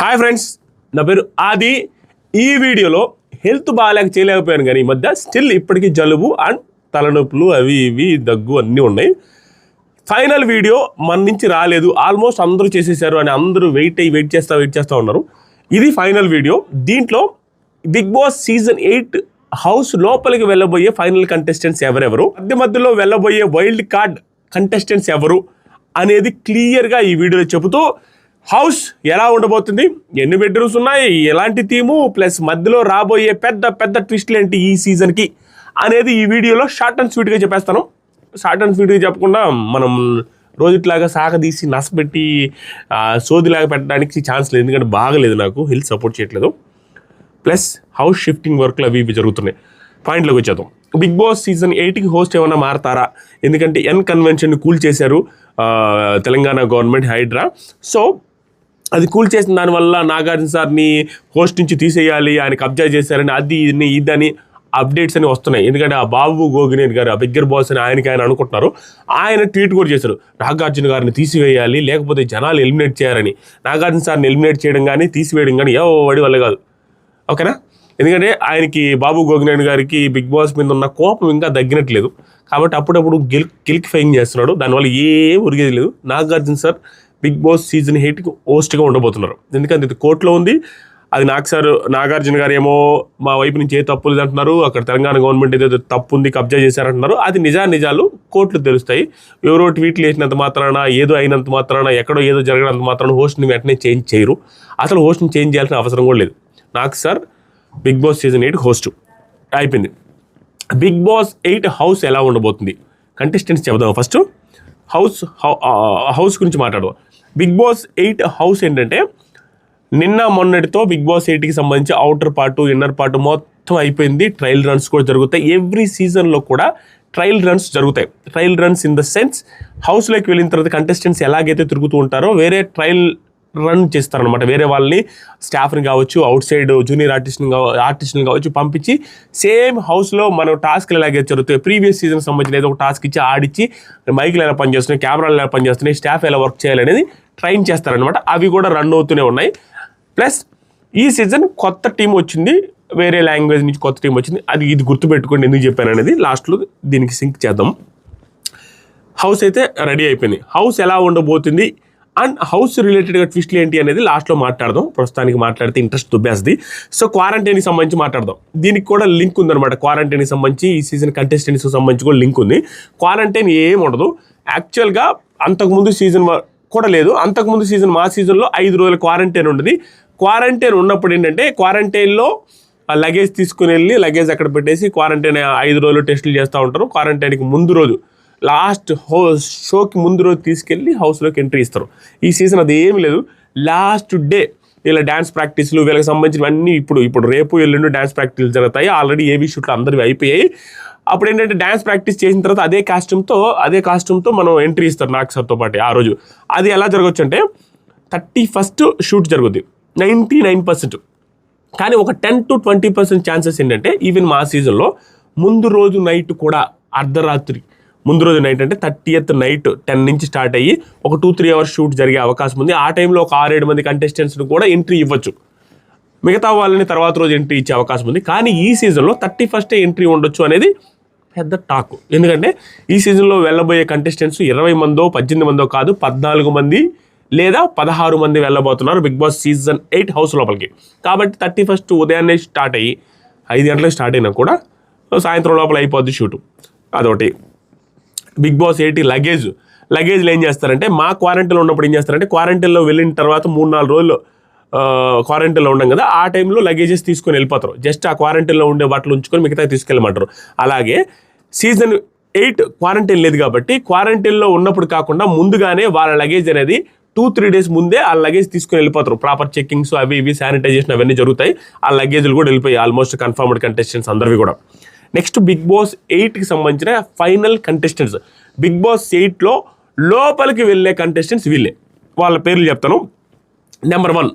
Hi friends నా పేరు ఆది. ఈ వీడియోలో హెల్త్ బాగాలేక చేయలేకపోయాను కానీ ఈ మధ్య స్టిల్ ఇప్పటికీ జలుబు అండ్ తలనొప్పులు అవి ఇవి దగ్గు అన్నీ ఉన్నాయి. ఫైనల్ వీడియో మన నుంచి రాలేదు. ఆల్మోస్ట్ అందరూ చేసేసారు అని అందరూ వెయిట్ అయ్యి వెయిట్ చేస్తూ వెయిట్ చేస్తూ ఉన్నారు. ఇది ఫైనల్ వీడియో. దీంట్లో Bigg Boss season eight house లోపలికి వెళ్ళబోయే ఫైనల్ కంటెస్టెంట్స్ ఎవరెవరు? మధ్య మధ్యలో వెళ్ళబోయే వైల్డ్ కార్డ్ కంటెస్టెంట్స్ ఎవరు? అనేది క్లియర్గా ఈ వీడియోలో చెబుతూ హౌస్ ఎలా ఉండబోతుంది? ఎన్ని బెడ్రూమ్స్ ఉన్నాయి? ఎలాంటి థీము? ప్లస్ మధ్యలో రాబోయే పెద్ద పెద్ద ట్విస్ట్లు ఏంటి ఈ సీజన్కి అనేది ఈ వీడియోలో షార్ట్ అండ్ స్వీట్గా చెప్పేస్తాను. షార్ట్ అండ్ స్వీట్గా చెప్పకుండా మనం రోజుట్లాగా సాగదీసి నసపెట్టి సోదిలాగా పెట్టడానికి ఛాన్స్ లేదు. ఎందుకంటే బాగలేదు నాకు. హెల్త్ సపోర్ట్ చేయట్లేదు. ప్లస్ హౌస్ షిఫ్టింగ్ వర్క్లు అవి ఇవి జరుగుతున్నాయి. పాయింట్లోకి వచ్చేద్దాం. బిగ్ బాస్ సీజన్ ఎయిట్కి హోస్ట్ ఏమైనా మారతారా? ఎందుకంటే ఎన్ కన్వెన్షన్ కూల్ చేశారు తెలంగాణ గవర్నమెంట్ హైడ్రా సో అది కూల్ చేసిన దానివల్ల నాగార్జున సార్ని హోస్ట్ నుంచి తీసేయాలి ఆయన కబ్జా చేశారని అది ఇది ఇదని అప్డేట్స్ అని వస్తున్నాయి. ఎందుకంటే ఆ బాబు గోగినేని గారు ఆ బిగ్గర్ బాస్ అని ఆయనకి ఆయన అనుకుంటున్నారు. ఆయన ట్వీట్ కూడా చేశారు. నాగార్జున గారిని తీసివేయాలి లేకపోతే జనాలు ఎలిమినేట్ చేయాలని. నాగార్జున సార్ని ఎలిమినేట్ చేయడం కానీ తీసివేయడం కానీ ఏ వాడి వల్ల కాదు. ఓకేనా? ఎందుకంటే ఆయనకి బాబు గోగినేని గారికి బిగ్ బాస్ మీద ఉన్న కోపం ఇంకా తగ్గినట్లేదు. కాబట్టి అప్పుడప్పుడు గిల్ గిల్క్ ఫైన్ చేస్తున్నాడు. దానివల్ల ఏం ఉరిగేది లేదు. Nagarjuna sir Bigg Boss season ఎయిట్కి హోస్ట్గా ఉండబోతున్నారు. ఎందుకంటే ఇది కోర్టులో ఉంది. అది నాకు సార్ నాగార్జున గారు ఏమో మా వైపు నుంచి ఏ తప్పు లేదు అంటున్నారు అక్కడ తెలంగాణ గవర్నమెంట్ ఏదో తప్పు ఉంది కబ్జా చేశారంటున్నారు. అది నిజా నిజాలు కోర్టులు తెలుస్తాయి. ఎవరో ట్వీట్లు వేసినంత మాత్రాన ఏదో అయినంత మాత్రాన ఎక్కడో ఏదో జరగనంత మాత్రాన హోస్ట్ని వెంటనే చేంజ్ చేయరు. అసలు హోస్ట్ని చేంజ్ చేయాల్సిన అవసరం కూడా లేదు. నాకు sir Bigg Boss season eight host అయిపోయింది. బిగ్ బాస్ ఎయిట్ హౌస్ ఎలా ఉండబోతుంది? కంటెస్టెంట్స్ చెబుదాం ఫస్ట్. హౌస్ హౌస్ గురించి మాట్లాడదాం. బిగ్ బాస్ ఎయిట్ హౌస్ ఏంటంటే నిన్న మొన్నటితో బిగ్ బాస్ ఎయిట్కి సంబంధించి అవుటర్ పార్ట్ ఇన్నర్ పార్ట్ మొత్తం అయిపోయింది. ట్రయల్ రన్స్ కూడా జరుగుతాయి. ఎవ్రీ సీజన్లో కూడా ట్రయల్ రన్స్ జరుగుతాయి. Trial runs in the sense హౌస్లోకి వెళ్ళిన తర్వాత కంటెస్టెంట్స్ ఎలాగైతే తిరుగుతూ ఉంటారో వేరే ట్రయల్ రన్ చేస్తారనమాట వేరే వాళ్ళని స్టాఫ్ని కావచ్చు అవుట్ సైడ్ జూనియర్ ఆర్టిస్ట్ని ఆర్టిస్ట్ని కావచ్చు పంపించి సేమ్ హౌస్లో మనం టాస్క్లు ఎలాగే జరుగుతాయి ప్రీవియస్ సీజన్ సంబంధించిన ఏదో ఒక టాస్క్ ఇచ్చి ఆడిచ్చి మైకులు ఎలా పనిచేస్తున్నాయి కెమెరాలు ఎలా పనిచేస్తున్నాయి స్టాఫ్ ఎలా వర్క్ చేయాలనేది ట్రైన్ చేస్తారనమాట అవి కూడా రన్ అవుతూనే ఉన్నాయి. ప్లస్ ఈ సీజన్ కొత్త టీం వచ్చింది వేరే లాంగ్వేజ్ నుంచి కొత్త టీం వచ్చింది. అది ఇది గుర్తుపెట్టుకోండి ఎందుకు చెప్పాను అనేది లాస్ట్లో దీనికి సింక్ చేద్దాం. హౌస్ అయితే రెడీ అయిపోయింది. హౌస్ ఎలా ఉండబోతుంది అండ్ హౌస్ రిలేటెడ్గా ట్విస్ట్లు ఏంటి అనేది లాస్ట్లో మాట్లాడదాం. ప్రస్తుతానికి మాట్లాడితే ఇంట్రెస్ట్ దుబ్బేస్తుంది. సో క్వారంటైన్కి సంబంధించి మాట్లాడదాం. దీనికి కూడా లింక్ ఉందన్నమాట. క్వారంటైన్కి సంబంధించి ఈ సీజన్ కంటెస్టెంట్స్కి సంబంధించి కూడా లింక్ ఉంది. క్వారంటైన్ ఏం ఉండదు. యాక్చువల్గా అంతకుముందు సీజన్ కూడా లేదు. అంతకుముందు సీజన్ మా సీజన్లో ఐదు రోజుల క్వారంటైన్ ఉండదు. క్వారంటైన్ ఉన్నప్పుడు ఏంటంటే క్వారంటైన్లో లగేజ్ తీసుకుని వెళ్ళి లగేజ్ అక్కడ పెట్టేసి క్వారంటైన్ ఐదు రోజులు టెస్టులు చేస్తూ ఉంటారు. క్వారంటైన్కి ముందు రోజు లాస్ట్ హో షోకి ముందు రోజు తీసుకెళ్ళి హౌస్లోకి ఎంట్రీ ఇస్తారు. ఈ సీజన్ అది ఏమి లేదు. లాస్ట్ డే వీళ్ళ డ్యాన్స్ ప్రాక్టీస్లు వీళ్ళకి సంబంధించినవన్నీ ఇప్పుడు ఇప్పుడు రేపు ఎల్లుండి డ్యాన్స్ ప్రాక్టీస్ జరుగుతాయి. ఆల్రెడీ ఏబీ షూట్లు అందరివి అయిపోయాయి. అప్పుడు ఏంటంటే డ్యాన్స్ ప్రాక్టీస్ చేసిన తర్వాత అదే కాస్ట్యూమ్తో అదే కాస్ట్యూమ్తో మనం ఎంట్రీ ఇస్తారు నాకు సార్తో పాటు ఆ రోజు. అది ఎలా జరగచ్చు అంటే థర్టీ ఫస్ట్ షూట్ జరుగుద్ది. నైంటీ నైన్ పర్సెంట్ కానీ ఒక ten to twenty percent chances ఏంటంటే ఈవెన్ మా సీజన్లో ముందు రోజు నైట్ కూడా అర్ధరాత్రి ముందు రోజు నైట్ అంటే థర్టీయత్ నైట్ టెన్ నుంచి స్టార్ట్ అయ్యి ఒక టూ త్రీ అవర్స్ షూట్ జరిగే అవకాశం ఉంది. ఆ టైంలో ఒక ఆరేడు మంది కంటెస్టెంట్స్ని కూడా ఎంట్రీ ఇవ్వచ్చు. మిగతా వాళ్ళని తర్వాత రోజు ఎంట్రీ ఇచ్చే అవకాశం ఉంది. కానీ ఈ సీజన్లో థర్టీ ఫస్టే ఎంట్రీ ఉండొచ్చు అనేది పెద్ద టాక్ ఎందుకంటే ఈ సీజన్లో వెళ్ళబోయే కంటెస్టెంట్స్ ఇరవై మందో పద్దెనిమిది మందో కాదు పద్నాలుగు మంది లేదా పదహారు మంది వెళ్ళబోతున్నారు Bigg Boss season eight house లోపలికి. కాబట్టి థర్టీ ఫస్ట్ ఉదయాన్నే స్టార్ట్ అయ్యి ఐదు గంటలకు స్టార్ట్ అయినా కూడా సాయంత్రం లోపల అయిపోద్ది షూటు అదొకటి. Bigg Boss eighty luggage. లగేజ్లు ఏం చేస్తారంటే మా క్వారంటైన్లో ఉన్నప్పుడు ఏం చేస్తారంటే క్వారంటైన్లో వెళ్ళిన తర్వాత మూడు నాలుగు రోజులు క్వారంటైన్లో ఉండం కదా ఆ టైంలో లగేజెస్ తీసుకొని వెళ్ళిపోతారు. జస్ట్ ఆ క్వారంటైన్లో ఉండే బట్టలు ఉంచుకొని మిగతా తీసుకెళ్ళమంటారు. అలాగే సీజన్ ఎయిట్ క్వారంటైన్ లేదు కాబట్టి క్వారంటైన్లో ఉన్నప్పుడు కాకుండా ముందుగానే వాళ్ళ లగేజ్ అనేది టూ త్రీ డేస్ ముందే ఆ లగేజ్ తీసుకొని వెళ్ళిపోతారు. ప్రాపర్ చెక్కింగ్స్ అవి ఇవి శానిటైజేషన్ అవన్నీ జరుగుతాయి. ఆ లగేజ్లు కూడా వెళ్ళిపోయి ఆల్మోస్ట్ కన్ఫర్మ్డ్ కంటెస్టెంట్స్ అందరివి కూడా. నెక్స్ట్ బిగ్ బాస్ ఎయిట్కి సంబంధించిన ఫైనల్ కంటెస్టెంట్స్ బిగ్ బాస్ ఎయిట్లో లోపలికి వెళ్ళే కంటెస్టెంట్స్ వీళ్ళే. వాళ్ళ పేర్లు చెప్తాను. Number one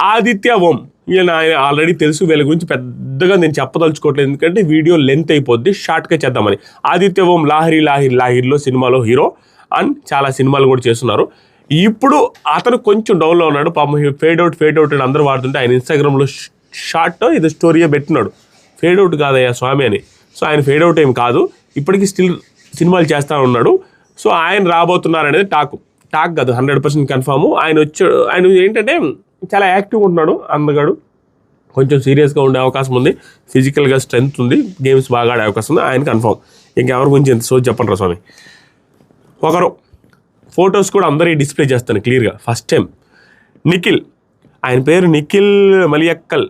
Aditya Om. ఈయన ఆయన ఆల్రెడీ తెలుసు వీళ్ళ గురించి పెద్దగా నేను చెప్పదలుచుకోవట్లేదు. ఎందుకంటే వీడియో లెంత్ అయిపోద్ది షార్ట్గా చేద్దామని. ఆదిత్య ఓం లాహిరి లాహిరి లాహిరిలో సినిమాలో హీరో అండ్ చాలా సినిమాలు కూడా చేస్తున్నారు. ఇప్పుడు అతను కొంచెం డౌన్లో ఉన్నాడు. పాపం ఫేడ్ అవుట్ ఫేడ్ అవుట్ అని అందరూ వాడుతుంటే ఆయన ఇన్స్టాగ్రామ్లో షార్ట్ ఇది స్టోరీయే పెట్టినాడు. ఫేడ్ అవుట్ కాదయ్యా స్వామి అని. సో ఆయన ఫేడ్ అవుట్ ఏం కాదు. ఇప్పటికీ స్టిల్ సినిమాలు చేస్తూ ఉన్నాడు. సో ఆయన రాబోతున్నారు అనేది టాక్. టాక్ కాదు హండ్రెడ్ పర్సెంట్ కన్ఫామ్. ఆయన వచ్చాడు ఆయన ఏంటంటే చాలా యాక్టివ్గా ఉంటున్నాడు అందగాడు. కొంచెం సీరియస్గా ఉండే అవకాశం ఉంది. ఫిజికల్గా స్ట్రెంగ్త్ ఉంది. గేమ్స్ బాగా ఆడే అవకాశం ఉంది. ఆయన కన్ఫామ్. ఇంకెవరి గురించి ఎంత సో చెప్పండి రా స్వామి. ఒకరు ఫొటోస్ కూడా అందరికీ డిస్ప్లే చేస్తాను క్లియర్గా. First time. నిఖిల్. ఆయన పేరు నిఖిల్ మలియక్కల్.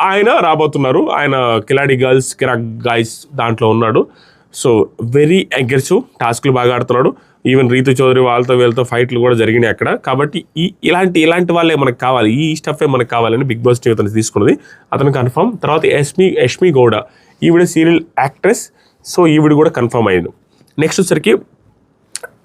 ఆయన రాబోతున్నారు. ఆయన కిలాడి గర్ల్స్ కిరాక్ గాయస్ దాంట్లో ఉన్నాడు. సో వెరీ అగ్రెసివ్ టాస్క్లు బాగా ఆడుతున్నాడు. ఈవెన్ రీతు చౌదరి వాళ్ళతో వీళ్ళతో ఫైట్లు కూడా జరిగినాయి అక్కడ. కాబట్టి ఈ ఇలాంటి ఇలాంటి వాళ్ళే మనకు కావాలి. ఈ స్టఫే మనకు కావాలని బిగ్ బాస్ అతను తీసుకున్నది. అతను కన్ఫర్మ్ తర్వాత యష్మి యష్మి గౌడ. ఈవిడ సీరియల్ యాక్ట్రెస్ సో ఈవిడ కూడా కన్ఫర్మ్ అయ్యింది. నెక్స్ట్ వచ్చరికి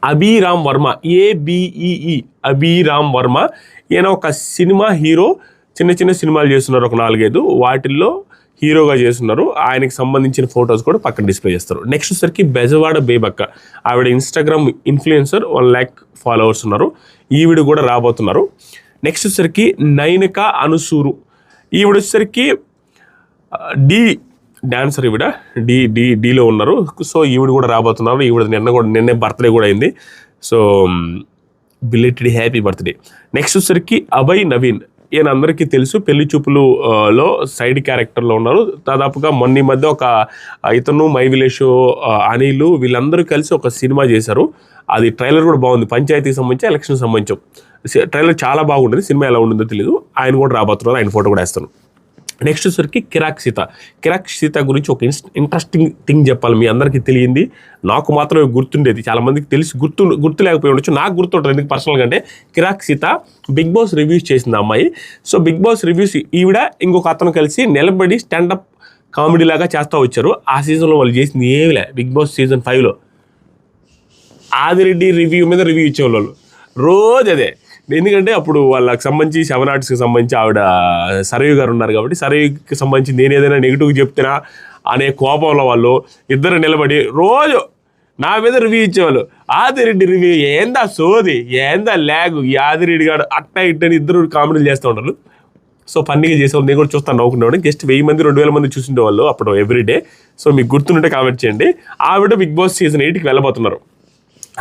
అభిరామ్ వర్మ. ఏబిఈఈ అభిరామ్ వర్మ. ఈయన ఒక సినిమా హీరో. చిన్న చిన్న సినిమాలు చేస్తున్నారు ఒక నాలుగైదు. వాటిల్లో హీరోగా చేస్తున్నారు. ఆయనకి సంబంధించిన ఫొటోస్ కూడా పక్కన డిస్ప్లే చేస్తారు. నెక్స్ట్ సరికి బెజవాడ బేబక్క. ఆవిడ Instagram influencer one lakh followers ఉన్నారు. ఈవిడ కూడా రాబోతున్నారు. నెక్స్ట్ వచ్చరికి నైనిక అనుసూరు. ఈవిడ వచ్చేసరికి డి డాన్సర్ ఈవిడ. డి డి డిలో ఉన్నారు. సో ఈవిడ కూడా రాబోతున్నారు. ఈవిడ నిన్న కూడా నిన్నే బర్త్డే కూడా అయింది. So belated happy birthday. Next వచ్చేసరికి అభయ్ నవీన్. ఈయన అందరికీ తెలుసు. పెళ్ళి చూపులు లో సైడ్ క్యారెక్టర్లో ఉన్నారు. దాదాపుగా మొన్న ఈ మధ్య ఒక ఇతను మై అనిలు వీళ్ళందరూ కలిసి ఒక సినిమా చేశారు. అది ట్రైలర్ కూడా బాగుంది. పంచాయతీకి సంబంధించి ఎలక్షన్ సంబంధించి. ట్రైలర్ చాలా బాగుంటుంది. సినిమా ఎలా ఉంటుందో తెలియదు ఆయన కూడా రాబోతున్నారు. ఆయన ఫోటో కూడా వేస్తాను. నెక్స్ట్ వచ్చరికి కిరాక్ సీత. కిరాక్ సీత గురించి ఒక ఇంట్రెస్టింగ్ థింగ్ చెప్పాలి మీ అందరికీ తెలియంది. నాకు మాత్రమే గుర్తుండేది. చాలామందికి తెలిసి గుర్తు గుర్తు లేకపోయి ఉండొచ్చు. నాకు గుర్తుంటుంది ఎందుకు పర్సనల్గా అంటే కిరాక్ సీత బిగ్ బాస్ రివ్యూస్ చేసింది అమ్మాయి. సో బిగ్ బాస్ రివ్యూస్ ఈవిడ ఇంకొక అతను కలిసి నిలబడి స్టాండప్ కామెడీ లాగా చేస్తూ వచ్చారు. ఆ సీజన్లో వాళ్ళు చేసింది ఏమి లే బిగ్ బాస్ సీజన్ ఫైవ్లో ఆదిరెడ్డి రివ్యూ మీద రివ్యూ ఇచ్చేవాళ్ళు రోజు అదే. ఎందుకంటే అప్పుడు వాళ్ళకి సంబంధించి సెవెన్ ఆర్ట్స్కి సంబంధించి ఆవిడ సరయు గారు ఉన్నారు కాబట్టి సరయుకి సంబంధించి నేను ఏదైనా నెగిటివ్ చెప్తున్నా అనే కోపంలో వాళ్ళు ఇద్దరు నిలబడి రోజు నా మీద రివ్యూ ఇచ్చేవాళ్ళు. ఆదిరెడ్డి రివ్యూ ఏందా సోది? ఏందా ల్యాగ్ ఈ ఆదిరెడ్డి గారు అట్ట ఇట్టని ఇద్దరు కామెడీలు చేస్తూ ఉంటారు సో ఫన్నీగా చేసేవాళ్ళు నేను కూడా చూస్తాను నవ్వుకునేవాడు జస్ట్ వెయ్యి మంది రెండు వేల మంది చూసిండేవాళ్ళు అప్పుడు ఎవ్రీడే సో మీకు గుర్తుంటే కామెంట్ చేయండి. ఆవిడ బిగ్ బాస్ సీజన్ ఎయిట్కి వెళ్ళబోతున్నారు.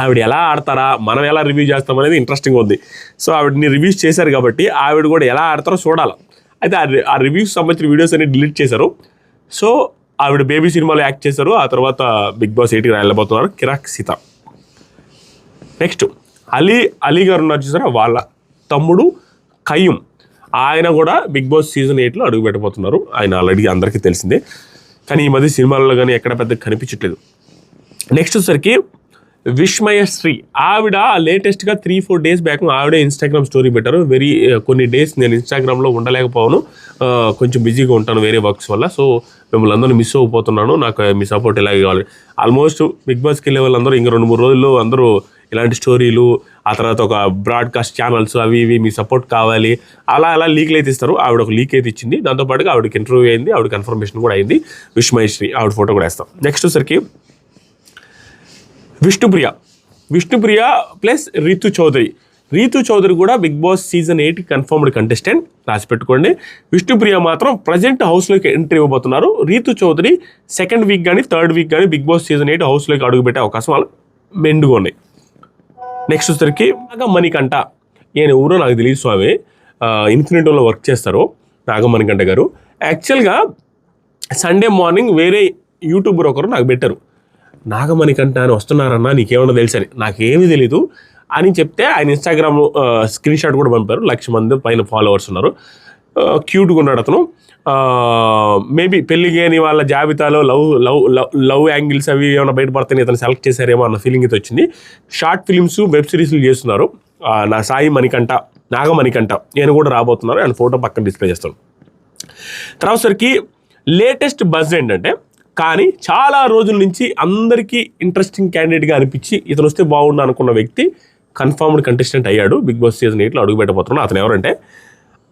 ఆవిడ ఎలా ఆడతారా మనం ఎలా రివ్యూ చేస్తాం అనేది ఇంట్రెస్టింగ్ ఉంది. సో ఆవిడని రివ్యూస్ చేశారు కాబట్టి ఆవిడ కూడా ఎలా ఆడతారో చూడాలి. అయితే ఆ రి- ఆ రివ్యూస్ సంబంధించిన వీడియోస్ అన్ని డిలీట్ చేశారు. సో ఆవిడ బేబీ సినిమాలో యాక్ట్ చేశారు. ఆ తర్వాత బిగ్ బాస్ ఎయిట్కి వెళ్ళబోతున్నారు కిరాక్ సీత. నెక్స్ట్ అలీ అలీ గారు ఉన్నారు చూసారా? వాళ్ళ తమ్ముడు కయ్యం ఆయన కూడా బిగ్ బాస్ సీజన్ ఎయిట్లో అడుగు పెట్టబోతున్నారు. ఆయన ఆల్రెడీ అందరికీ తెలిసిందే. కానీ ఈ మధ్య సినిమాల్లో కానీ ఎక్కడ పెద్ద కనిపించట్లేదు. నెక్స్ట్ వచ్చేసరికి విష్మయశ్రీ. ఆవిడ లేటెస్ట్గా త్రీ ఫోర్ డేస్ బ్యాక్ ఆవిడే ఇన్స్టాగ్రామ్ స్టోరీ పెట్టారు. వెరీ కొన్ని డేస్ నేను ఇన్స్టాగ్రామ్లో ఉండలేకపోను కొంచెం బిజీగా ఉంటాను వేరే వర్క్స్ వల్ల. సో మిమ్మల్ని అందరూ మిస్ అయిపోతున్నాను నాకు మీ సపోర్ట్ ఇలాగే కావాలి. ఆల్మోస్ట్ బిగ్ బాస్కి వెళ్ళే వాళ్ళందరూ ఇంకా రెండు మూడు రోజుల్లో అందరూ ఇలాంటి స్టోరీలు ఆ తర్వాత ఒక బ్రాడ్కాస్ట్ ఛానల్స్ అవి ఇవి మీ సపోర్ట్ కావాలి. అలా అలా లీక్లు అయితే ఇస్తారు. ఆవిడ ఒక లీక్ అయితే ఇచ్చింది. దాంతోపాటుగా ఆవిడకి ఇంటర్వ్యూ అయింది. ఆవిడ కన్ఫర్మేషన్ కూడా అయింది. విష్మయశ్రీ ఆవిడ ఫోటో కూడా వేస్తాం. నెక్స్ట్ వచ్చరికి విష్ణుప్రియ. విష్ణుప్రియ ప్లస్ రీతు చౌదరి. రీతు చౌదరి కూడా Bigg Boss season eight confirmed contestant రాసి పెట్టుకోండి. విష్ణుప్రియ మాత్రం ప్రజెంట్ హౌస్లోకి ఎంట్రీ ఇవ్వబోతున్నారు. రీతు చౌదరి సెకండ్ వీక్ కానీ థర్డ్ వీక్ కానీ బిగ్ బాస్ సీజన్ ఎయిట్ హౌస్లోకి అడుగుపెట్టే అవకాశం వాళ్ళు మెండుగా ఉన్నాయి. నెక్స్ట్ వచ్చరికి నాగమణికంట ఈయన ఎవరో నాకు తెలియదు స్వామి. ఇన్ఫినిటోలో వర్క్ చేస్తారు నాగమణికంట గారు. యాక్చువల్గా సండే మార్నింగ్ వేరే యూట్యూబర్ ఒకరు నాకు పెట్టారు. నాగమణికంట అని వస్తున్నారన్నా నీకేమన్నా తెలుసని. నాకేమీ తెలీదు అని చెప్తే ఆయన ఇన్స్టాగ్రామ్ స్క్రీన్ షాట్ కూడా పంపారు. లక్ష మంది పైన ఫాలోవర్స్ ఉన్నారు. క్యూట్గా ఉన్నాడు అతను. మేబీ పెళ్ళి కాని వాళ్ళ జాబితాలో love love love love angles అవి ఏమైనా బయటపడతాయని అతను సెలెక్ట్ చేశారేమో అన్న ఫీలింగ్ అయితే వచ్చింది. షార్ట్ ఫిలిమ్స్ వెబ్ సిరీస్లు చేస్తున్నారు. నా సాయి మణికంఠ నాగమణికంఠ. నేను కూడా రాబోతున్నారు ఆయన ఫోటో పక్కన డిస్ప్లే చేస్తాను. తర్వాతసరికి లేటెస్ట్ బజ్ ఏంటంటే కానీ చాలా రోజుల నుంచి అందరికీ ఇంట్రెస్టింగ్ క్యాండిడేట్గా అనిపించి ఇతను వస్తే బాగుండు అనుకున్న వ్యక్తి కన్ఫర్మ్డ్ కంటెస్టెంట్ అయ్యాడు. బిగ్ బాస్ సీజన్ ఎయిట్లో అడుగు పెట్టబోతున్నాడు. అతను ఎవరంటే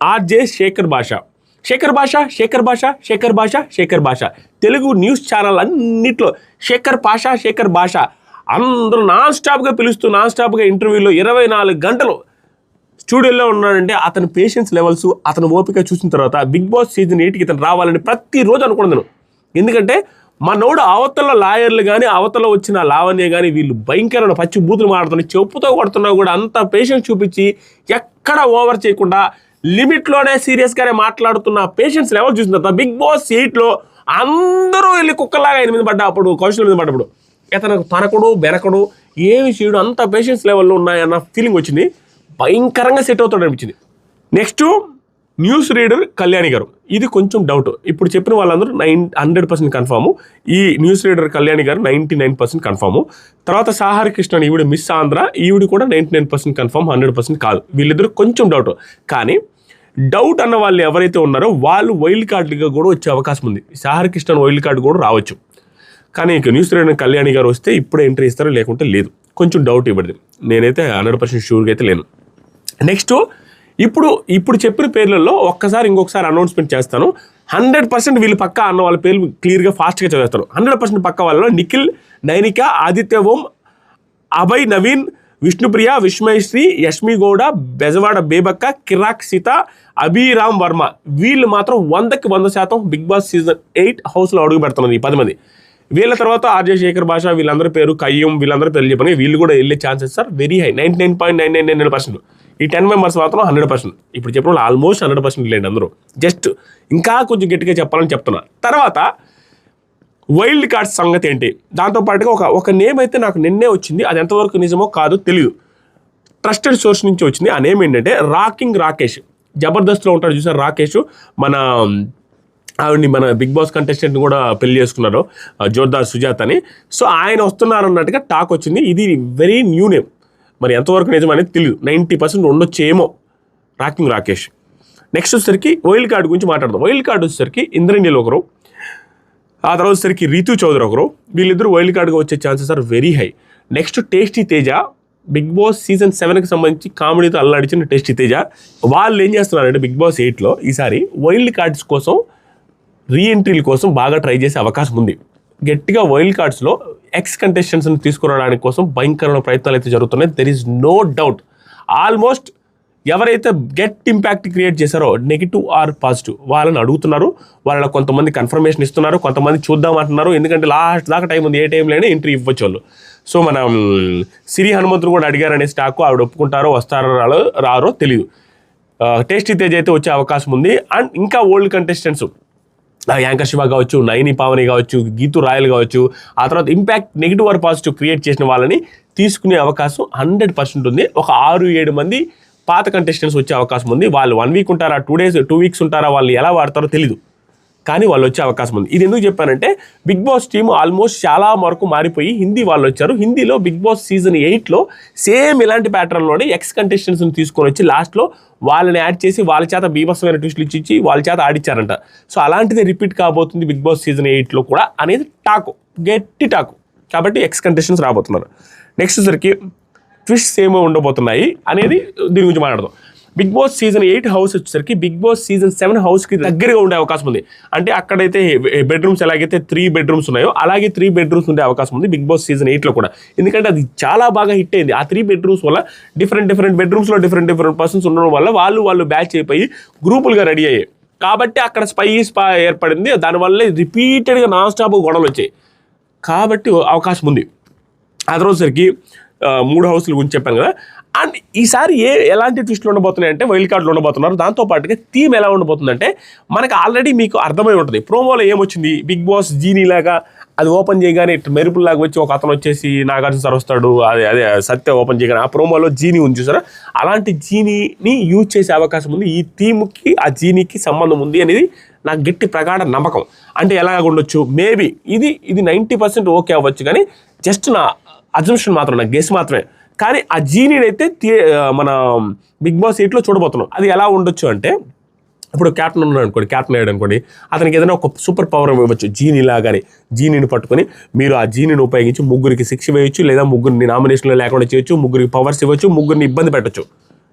ఆర్జే శేఖర్ భాష శేఖర్ భాష శేఖర్ భాష శేఖర్ భాష శేఖర్ భాష తెలుగు న్యూస్ ఛానల్ అన్నిట్లో శేఖర్ భాష శేఖర్ భాష అందరూ నాన్ స్టాప్గా పిలుస్తూ నాన్ స్టాప్గా ఇంటర్వ్యూలో ఇరవై నాలుగు గంటలు స్టూడియోలో ఉన్నాడంటే అతని పేషెన్స్ లెవెల్స్ అతను ఓపిక చూసిన తర్వాత బిగ్ బాస్ సీజన్ ఎయిట్కి ఇతను రావాలని ప్రతిరోజు అనుకున్నాను ఎందుకంటే మనోడు అవతల లాయర్లు కానీ అవతల వచ్చిన లావణ్య కానీ వీళ్ళు భయంకరమైన పచ్చి బూతులు మాడుతున్నారు చెప్పుతో కొడుతున్నా కూడా అంత పేషెన్స్ చూపించి ఎక్కడ ఓవర్ చేయకుండా లిమిట్లోనే సీరియస్గానే మాట్లాడుతున్న పేషెన్స్ లెవెల్ చూసిన తర్వాత బిగ్ బాస్ ఎయిట్లో అందరూ వెళ్ళి కుక్కలాగా ఆయన మీద పడ్డా. అప్పుడు కౌశల్ మీద పడ్డప్పుడు ఇతను తనకుడు బెనకడు ఏమి చేయడు అంత పేషెన్స్ లెవెల్లో ఉన్నాయన్న ఫీలింగ్ వచ్చింది. భయంకరంగా సెట్ అవుతాడు అనిపించింది. నెక్స్ట్ న్యూస్ రీడర్ కళ్యాణి గారు. ఇది కొంచెం డౌట్ ఇప్పుడు చెప్పిన వాళ్ళందరూ నైన్ హండ్రెడ్ పర్సెంట్ కన్ఫామ్ ఈ news reader Kalyani garu ninety nine percent confirm తర్వాత సాహార్ కృష్ణ ఈవిడ మిస్ ఆంధ్ర ఈవిడ కూడా ninety nine percent confirm hundred percent కాదు. వీళ్ళిద్దరు కొంచెం డౌట్ కానీ డౌట్ అన్న వాళ్ళు ఎవరైతే ఉన్నారో వాళ్ళు వైల్డ్ కార్డుగా కూడా వచ్చే అవకాశం ఉంది. సాహారి కృష్ణ వైల్డ్ కార్డు కూడా రావచ్చు. కానీ ఇక న్యూస్ రీడర్ కళ్యాణి గారు వస్తే ఇప్పుడే ఎంట్రీ ఇస్తారో లేకుంటే లేదు. కొంచెం డౌట్ ఇవ్వడది. నేనైతే హండ్రెడ్ పర్సెంట్ షూర్గా అయితే లేను. నెక్స్ట్ ఇప్పుడు ఇప్పుడు చెప్పిన పేర్లలో ఒక్కసారి ఇంకొకసారి అనౌన్స్మెంట్ చేస్తాను. హండ్రెడ్ పర్సెంట్ వీళ్ళు పక్క అన్న వాళ్ళ పేర్లు క్లియర్గా ఫాస్ట్గా చదివేస్తారు. హండ్రెడ్ పర్సెంట్ పక్క వాళ్ళలో నిఖిల్ నైనిక ఆదిత్య ఓం అభయ్ నవీన్ విష్ణుప్రియ విష్మయశ్రీ యష్మి గౌడ బెజవాడ బేబక్క కిరాక్ సీత అభిరామ్ వర్మ. వీళ్ళు మాత్రం వందకి వంద శాతం బిగ్ బాస్ సీజన్ ఎయిట్ హౌస్లో అడుగు పెడుతున్నారు ఈ పది మంది. వీళ్ళ తర్వాత ఆర్జే శేఖర్ భాష వీళ్ళందరి పేరు కయ్యం వీళ్ళందరూ పేర్లు చెప్పని వీళ్ళు కూడా వెళ్ళే chances sir very high. Ninety nine point nine nine nine percent. ఈ టెన్ మెంబర్స్ మాత్రం హండ్రెడ్ పర్సెంట్ ఇప్పుడు చెప్పిన వాళ్ళు ఆల్మోస్ట్ హండ్రెడ్ పర్సెంట్ లేండి అందరూ. జస్ట్ ఇంకా కొంచెం గట్టిగా చెప్పాలని చెప్తున్నా. తర్వాత వైల్డ్ కార్డ్స్ సంగతి ఏంటి? దాంతోపాటుగా ఒక ఒక నేమ్ అయితే నాకు నిన్నే వచ్చింది. అది ఎంతవరకు నిజమో కాదో తెలియదు. ట్రస్టెడ్ సోర్స్ నుంచి వచ్చింది. ఆ నేమ్ ఏంటంటే రాకింగ్ రాకేష్ జబర్దస్త్లో ఉంటాడు చూసారు రాకేష్? మన ఆవిడని మన బిగ్ బాస్ కంటెస్టెంట్ కూడా పెళ్ళి చేసుకున్నారు జోర్దార్ సుజాత్ అని. సో ఆయన వస్తున్నారు అన్నట్టుగా టాక్ వచ్చింది. ఇది వెరీ న్యూ నేమ్ మరి ఎంతవరకు నిజం అనేది తెలియదు నైంటీ పర్సెంట్ ఉండొచ్చేమో రాకింగ్ రాకేష్. నెక్స్ట్ వచ్చేసరికి వైల్డ్ కార్డ్ గురించి మాట్లాడదాం. వైల్డ్ కార్డ్ వచ్చేసరికి ఇంద్రనీల్ ఒకరు. ఆ తర్వాత వచ్చేసరికి రీతు చౌదరి ఒకరు. వీళ్ళిద్దరు వైల్డ్ కార్డ్గా వచ్చే chances are very high next tasty Teja Bigg Boss season సెవెన్కి సంబంధించి కామెడీతో అల్లాడిచిన టేస్టీ తేజ. వాళ్ళు ఏం చేస్తున్నారంటే బిగ్ బాస్ ఎయిట్లో ఈసారి వైల్డ్ కార్డ్స్ కోసం రీఎంట్రీల కోసం బాగా ట్రై చేసే అవకాశం ఉంది. గట్టిగా వైల్డ్ కార్డ్స్లో ఎక్స్ కంటెస్టెంట్స్ని తీసుకురావడానికి కోసం భయంకరమైన ప్రయత్నాలు అయితే జరుగుతున్నాయి. There is no doubt almost ఎవరైతే గెట్ ఇంపాక్ట్ క్రియేట్ చేశారో నెగిటివ్ ఆర్ పాజిటివ్ వాళ్ళని అడుగుతున్నారు. వాళ్ళ కొంతమంది కన్ఫర్మేషన్ ఇస్తున్నారు. కొంతమంది చూద్దాం అంటున్నారు. ఎందుకంటే లాస్ట్ దాకా టైం ఉంది. ఏ టైంలోనే ఎంట్రీ ఇవ్వచ్చు వాళ్ళు సో మనం సిరి హనుమంతుడు కూడా అడిగారనే స్టాక్ ఆవిడ ఒప్పుకుంటారో వస్తారో రాలో రారో తెలియదు టేస్టీ తేజ్ అయితే వచ్చే అవకాశం ఉంది. అండ్ ఇంకా ఓల్డ్ కంటెస్టెంట్స్ యాంకర్ శివ కావచ్చు నయని పావని కావచ్చు గీతు రాయల్ కావచ్చు ఆ తర్వాత impact negative or positive create చేసిన వాళ్ళని తీసుకునే అవకాశం హండ్రెడ్ పర్సెంట్ ఉంది. ఒక ఆరు ఏడు మంది పాత కంటెస్టెంట్స్ వచ్చే అవకాశం ఉంది. వాళ్ళు వన్ వీక్ ఉంటారా టూ డేస్ టూ వీక్స్ ఉంటారా వాళ్ళు ఎలా వాడతారో తెలీదు. కానీ వాళ్ళు వచ్చే అవకాశం ఉంది. ఇది ఎందుకు చెప్పానంటే బిగ్ బాస్ టీమ్ ఆల్మోస్ట్ చాలా వరకు మారిపోయి హిందీ వాళ్ళు వచ్చారు హిందీలో బిగ్ బాస్ సీజన్ ఎయిట్లో సేమ్ ఇలాంటి ప్యాటర్న్లోనే ఎక్స్ కంటెస్టెంట్స్ని తీసుకొని వచ్చి లాస్ట్లో వాళ్ళని యాడ్ చేసి వాళ్ళ చేత బీభత్సమైన ట్విస్టులు ఇచ్చి వాళ్ళ చేత ఆడిచ్చారంట. సో అలాంటిదే రిపీట్ కాబోతుంది బిగ్ బాస్ సీజన్ ఎయిట్లో కూడా అనేది టాకు గట్టి టాకు. కాబట్టి ఎక్స్ కంటెస్టెంట్స్ రాబోతున్నారు. నెక్స్ట్ సరికి ట్విస్ట్స్ ఏమో ఉండబోతున్నాయి అనేది దీని గురించి మాట్లాడదాం. Bigg Boss season eight house వచ్చేసరికి బిగ్ బాస్ సీజన్ సెవెన్ హౌస్కి దగ్గరగా ఉండే అవకాశం ఉంది. అంటే అక్కడైతే బెడ్రూమ్స్ ఎలాగైతే త్రీ బెడ్రూమ్స్ ఉన్నాయో అలాగే త్రీ బెడ్రూమ్స్ ఉండే అవకాశం ఉంది బిగ్ బాస్ సీజన్ ఎయిట్లో కూడా. ఎందుకంటే అది చాలా బాగా హిట్ అయింది. ఆ త్రీ బెడ్రూమ్స్ వల్ల డిఫరెంట్ డిఫరెంట్ బెడ్రూమ్స్లో డిఫరెంట్ డిఫరెంట్ పర్సన్స్ ఉండడం వల్ల వాళ్ళు వాళ్ళు బ్యాచ్ అయిపోయి గ్రూపులుగా రెడీ అయ్యాయి. కాబట్టి అక్కడ స్పై స్పా ఏర్పడింది. దానివల్ల రిపీటెడ్గా నాన్ స్టాప్ గొడవలు వచ్చాయి. కాబట్టి అవకాశం ఉంది. ఆ తర్వాత సరికి మూడు హౌస్ల గురించి చెప్పాను కదా. అండ్ ఈసారి ఏ ఎలాంటి ట్విస్ట్లు ఉండబోతున్నాయి అంటే వైల్డ్ కార్డులు ఉండబోతున్నారు. దాంతో పాటుగా థీమ్ ఎలా ఉండబోతుందంటే మనకు ఆల్రెడీ మీకు అర్థమై ఉంటుంది. ప్రోమోలో ఏమొచ్చింది? బిగ్ బాస్ జీనీ లాగా అది ఓపెన్ చేయగానే ఇటు మెరుపులాగా వచ్చి ఒక అతను వచ్చేసి నాగార్జున సార్ వస్తాడు. అదే అదే సత్య ఓపెన్ చేయగానే ఆ ప్రోమోలో జీనీ ఉంది చూసారా? అలాంటి జీనీని యూజ్ చేసే అవకాశం ఉంది. ఈ థీమ్కి ఆ జీనీకి సంబంధం ఉంది అనేది నాకు గట్టి ప్రగాఢ నమ్మకం. అంటే ఎలాగ ఉండొచ్చు? మేబీ ఇది ఇది నైంటీ పర్సెంట్ ఓకే అవ్వచ్చు కానీ జస్ట్ నా అజంప్షన్ మాత్రం నా గెస్ మాత్రమే. కానీ ఆ జీనీని అయితే మన బిగ్ బాస్ ఎయిట్లో చూడబోతున్నాం. అది ఎలా ఉండొచ్చు అంటే ఇప్పుడు క్యాప్టెన్ ఉన్నాడు అనుకోండి క్యాప్టెన్ అయ్యాడు అనుకోండి అతనికి ఏదైనా ఒక సూపర్ పవర్ ఇవ్వచ్చు జీనీ లాగానే జీనీని పట్టుకొని మీరు ఆ జీనీని ఉపయోగించి ముగ్గురికి శిక్ష వేయొచ్చు లేదా ముగ్గురిని నామినేషన్లో లేకుండా చేయొచ్చు ముగ్గురికి పవర్స్ ఇవ్వచ్చు ముగ్గురిని ఇబ్బంది పెట్టొచ్చు.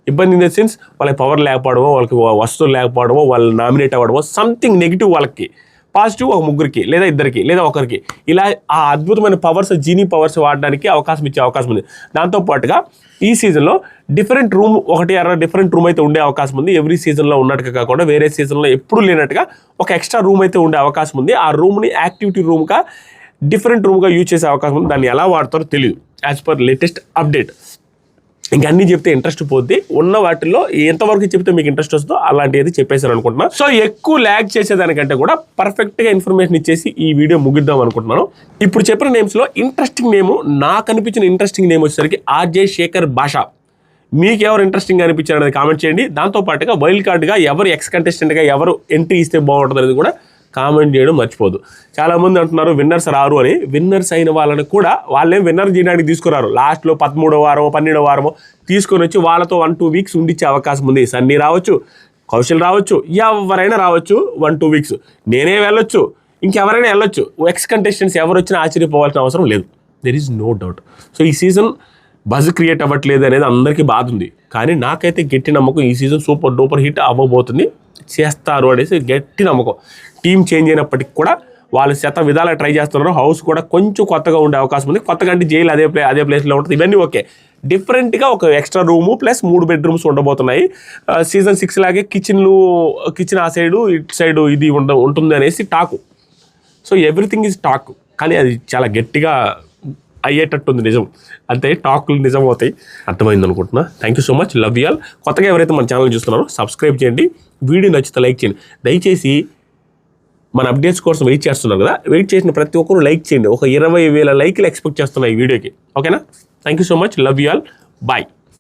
ఇబ్బంది ఇన్ ద సెన్స్ వాళ్ళకి పవర్ లేకపోవడమో వాళ్ళకి వస్తువులు లేకపోవడమో వాళ్ళు నామినేట్ అవ్వడమో సంథింగ్ నెగిటివ్ వాళ్ళకి. పాజిటివ్ ఒక ముగ్గురికి లేదా ఇద్దరికి లేదా ఒకరికి. ఇలా ఆ అద్భుతమైన పవర్స్ జీనీ పవర్స్ వాడడానికి అవకాశం ఇచ్చే అవకాశం ఉంది. దాంతో పాటుగా ఈ సీజన్లో డిఫరెంట్ రూమ్ ఒకటి అర డిఫరెంట్ రూమ్ అయితే ఉండే అవకాశం ఉంది. ఎవ్రీ సీజన్లో ఉన్నట్టుగా కాకుండా వేరే సీజన్లో ఎప్పుడు లేనట్టుగా ఒక ఎక్స్ట్రా రూమ్ అయితే ఉండే అవకాశం ఉంది. ఆ రూమ్ని యాక్టివిటీ రూమ్గా డిఫరెంట్ రూమ్గా యూజ్ చేసే అవకాశం ఉంది. దాన్ని ఎలా వాడతారో తెలియదు యాజ్ పర్ లేటెస్ట్ అప్డేట్ ఇంకా అన్ని చెప్తే ఇంట్రెస్ట్ పోద్ది. ఉన్న వాటిల్లో ఎంతవరకు చెప్తే మీకు ఇంట్రెస్ట్ వస్తుందో అలాంటిది చెప్పేసాను అనుకుంటున్నాను సో ఎక్కువ ల్యాగ్ చేసేదానికంటే కూడా పర్ఫెక్ట్గా ఇన్ఫర్మేషన్ ఇచ్చేసి ఈ వీడియో ముగిద్దాం అనుకుంటున్నాను. ఇప్పుడు చెప్పిన నేమ్స్లో ఇంట్రెస్టింగ్ నేమ్ నాకు అనిపించిన ఇంట్రెస్టింగ్ నేమ్ వచ్చేసరికి ఆర్జే శేఖర్ భాష మీకు ఎవరు ఇంట్రెస్టింగ్ అనిపించారు అనేది కామెంట్ చేయండి. దాంతో పాటుగా వైల్డ్ కార్డ్గా ఎవరు ఎక్స్ కంటెస్టెంట్గా ఎవరు ఎంట్రీ ఇస్తే బాగుంటుంది అనేది కూడా కామెంట్ చేయడం మర్చిపోదు. చాలామంది అంటున్నారు విన్నర్స్ రారు అని. విన్నర్స్ అయిన వాళ్ళని కూడా వాళ్ళేం విన్నర్ చేయడానికి తీసుకురారు. లాస్ట్లో పదమూడో వారమో పన్నెండో వారమో తీసుకొని వచ్చి వాళ్ళతో వన్ టూ వీక్స్ ఉండిచ్చే అవకాశం ఉంది. సన్నీ రావచ్చు కౌశల్ రావచ్చు ఎవరైనా రావచ్చు వన్ టూ వీక్స్ నేనే వెళ్ళొచ్చు ఇంకెవరైనా వెళ్ళొచ్చు. ఎక్స్ కంటెస్టెంట్స్ ఎవరు వచ్చినా ఆశ్చర్యపోవాల్సిన అవసరం లేదు. There is no doubt so ఈ సీజన్ బజ్ క్రియేట్ అవ్వట్లేదు అనేది అందరికీ బాధ ఉంది. కానీ నాకైతే గట్టి నమ్మకం ఈ సీజన్ సూపర్ డూపర్ హిట్ అవ్వబోతుంది. చేస్తారు అనేసి గట్టి నమ్మకం. టీం చేంజ్ అయినప్పటికి కూడా వాళ్ళు శత విధాలా ట్రై చేస్తున్నారు. హౌస్ కూడా కొంచెం కొత్తగా ఉండే అవకాశం ఉంది. కొత్తగా అంటే జైలు అదే ప్లే అదే ప్లేస్లో ఉంటుంది. ఇవన్నీ ఓకే. డిఫరెంట్గా ఒక ఎక్స్ట్రా రూము ప్లస్ మూడు బెడ్రూమ్స్ ఉండబోతున్నాయి. సీజన్ సిక్స్ లాగే కిచెన్లు కిచెన్ ఆ సైడు ఇటు సైడు ఇది ఉండ ఉంటుంది అనేసి talk. So everything is talk. కానీ అది చాలా గట్టిగా అయ్యేటట్టుంది నిజం. అంతే టాక్లు నిజం అవుతాయి. అర్థమైంది అనుకుంటున్నా. Thank you so much love y'all కొత్తగా ఎవరైతే మన ఛానల్ చూస్తున్నారో సబ్స్క్రైబ్ చేయండి. వీడియో నచ్చితే లైక్ చేయండి. దయచేసి మన అప్డేట్స్ కోసం వెయిట్ చేస్తున్నారు కదా. వెయిట్ చేసిన ప్రతి ఒక్కరు లైక్ చేయండి. ఒక ఇరవై వేల లైక్లు ఎక్స్పెక్ట్ చేస్తున్నాయి ఈ వీడియోకి. ఓకేనా thank you so much love you all bye